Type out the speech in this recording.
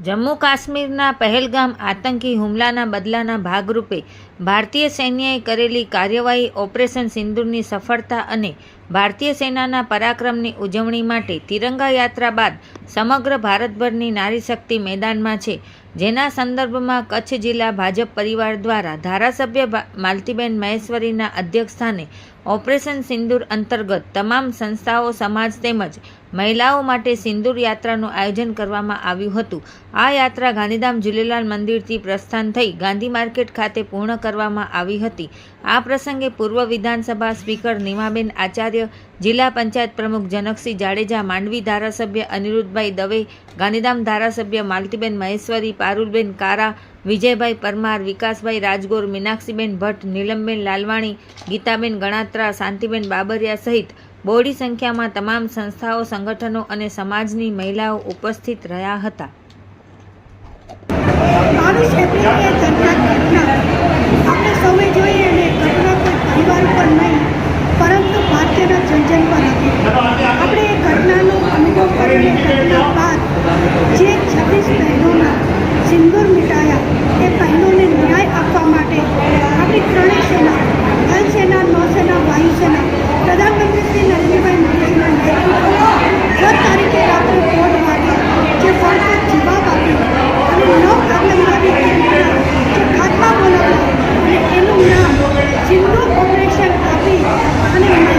જમ્મુ કાશ્મીરના પહેલગામ આતંકી હુમલાના બદલાના ભાગરૂપે ભારતીય સૈન્યએ કરેલી કાર્યવાહી ઓપરેશન સિંદૂરની સફળતા અને ભારતીય સેનાના પરાક્રમની ઉજવણી માટે તિરંગા યાત્રા બાદ સમગ્ર ભારતભરની નારી શક્તિ મેદાનમાં છે. જેના સંદર્ભમાં કચ્છ જિલ્લા ભાજપ પરિવાર દ્વારા ધારાસભ્ય માલતીબેન મહેશ્વરીના અધ્યક્ષસ્થાને ઓપરેશન સિંદૂર અંતર્ગત તમામ સંસ્થાઓ, સમાજ તેમજ મહિલાઓ માટે સિંદૂર યાત્રાનું આયોજન કરવામાં આવ્યું હતું. આ યાત્રા ગાંધીધામ ઝૂલેલાલ મંદિરથી પ્રસ્થાન થઈ ગાંધી માર્કેટ ખાતે પૂર્ણ કરવામાં આવી હતી. આ પ્રસંગે પૂર્વ વિધાનસભા સ્પીકર નિમાબેન આચાર્ય, જિલ્લા પંચાયત પ્રમુખ જનકસિંહ જાડેજા, માંડવી ધારાસભ્ય અનિરુદ્ધભાઈ દવે, ગાંધીધામ ધારાસભ્ય માલતીબેન મહેશ્વરી, પારુલબેન કારા, વિજયભાઈ પરમાર, વિકાસભાઈ રાજગોર, મીનાક્ષીબેન ભટ્ટ, નીલમબેન લાલવાણી, ગીતાબેન ગણાત્રા, શાંતિબેન બાબરિયા સહિત બોડી સંખ્યામાં તમામ સંસ્થાઓ, સંગઠનો અને સમાજની મહિલાઓ ઉપસ્થિત રહ્યા હતા. આપણે જોઈએ આપણે એ જે છવ્વીસ બહેનોના સિંદૂર મિટાયા, એ બહેનોને ન્યાય આપવા માટે નૌસેના, વાયુસેના પ્રધાનમંત્રી મંત્રી નરેન્દ્રભાઈ તારીખે રાત્રે કોર્ટ જે ફરજિયાત જવાબ આપ્યો અને ન કામયાબી જે ખાતમાં અને એનું નામ જિલ્લો કોર્પોરેશન આપી અને